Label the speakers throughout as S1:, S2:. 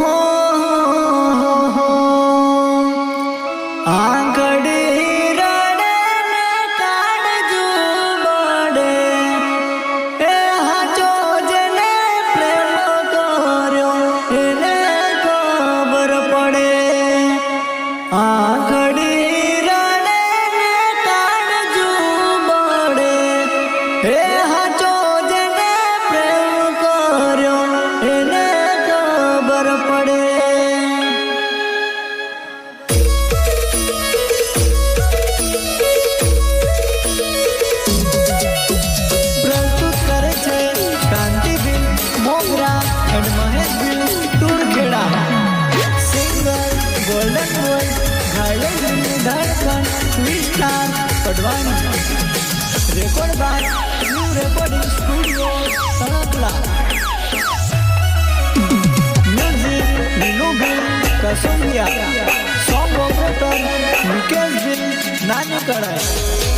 S1: home. Advani record બાર new recording studio સણકલા music નીલુભીલ કસુંબિયા સોંગ ઓપરેટર મુકેશભીલ નાની કળાઈ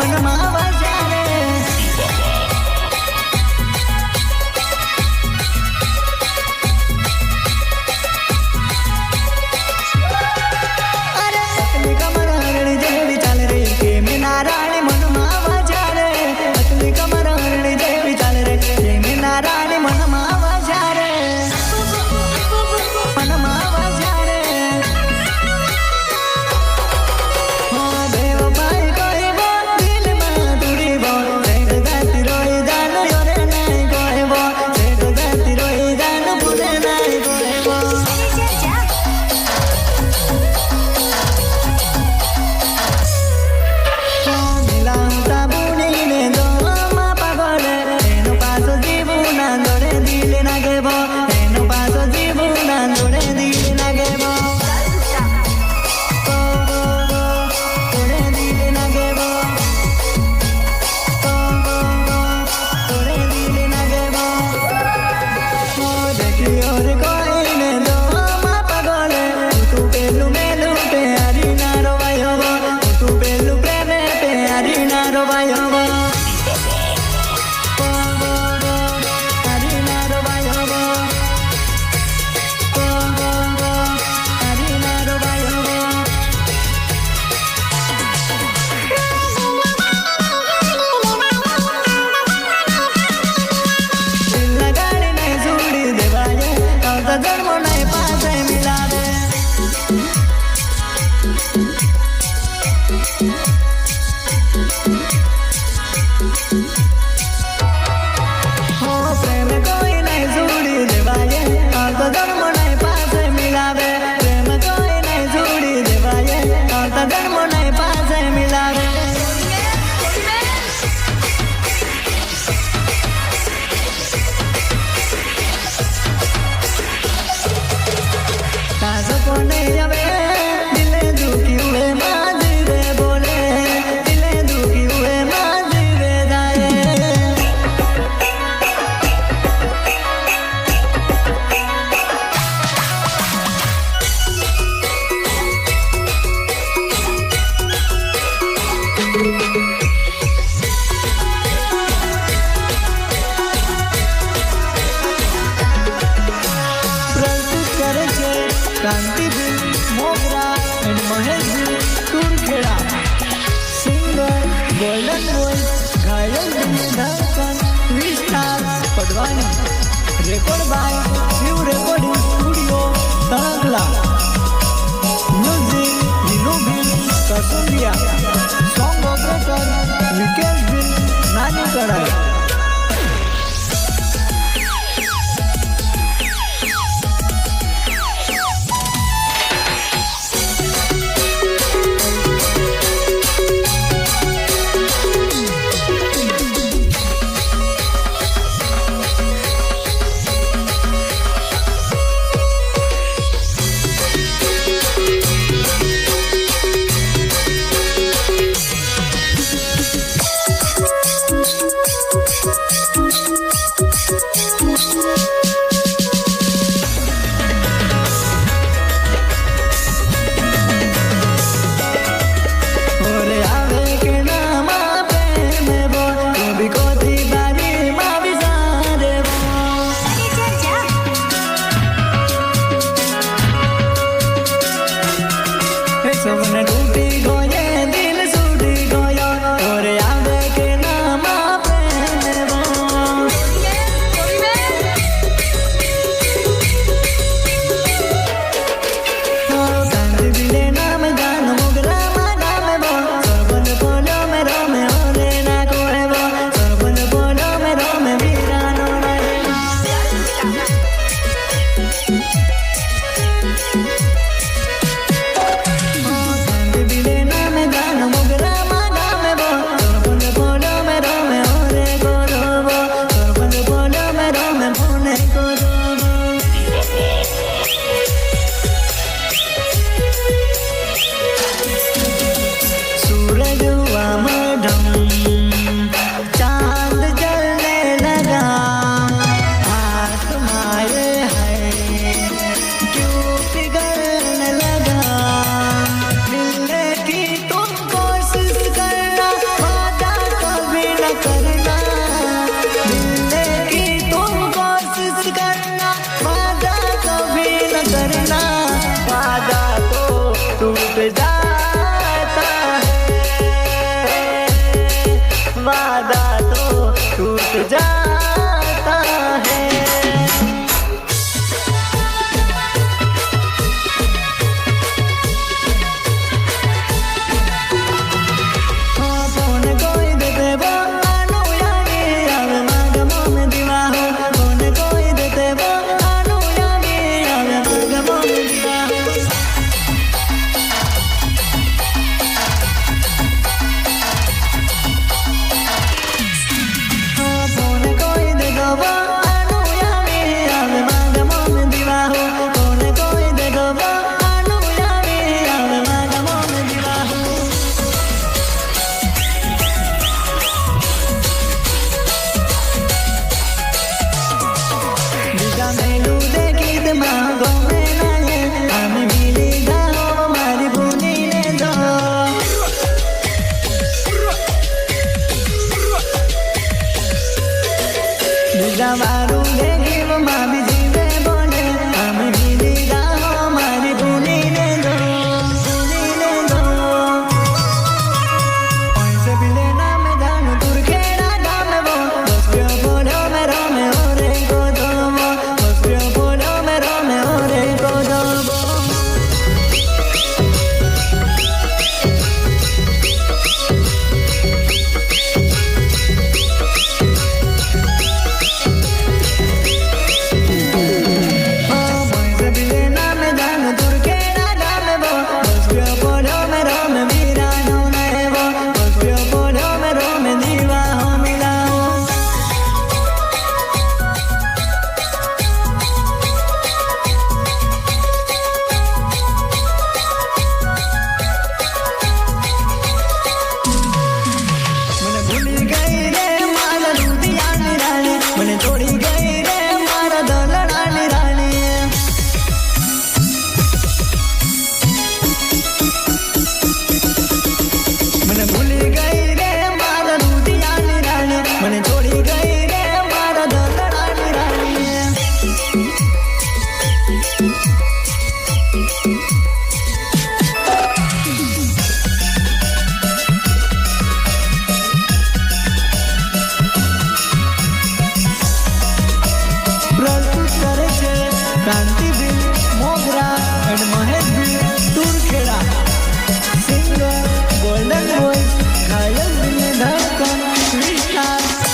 S1: மனமாவா pase, pase milagro. Bhavani record by Shiv recording studio તણકલા music Niluben કસુરિયા. સોંગ ઓપરેટર વિકેશબેન, નાની કડાઈ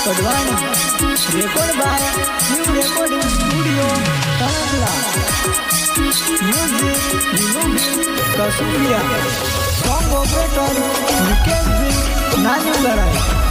S1: કડવાણી રેકોર્ડ બાય ન્યુ નાની ગરાય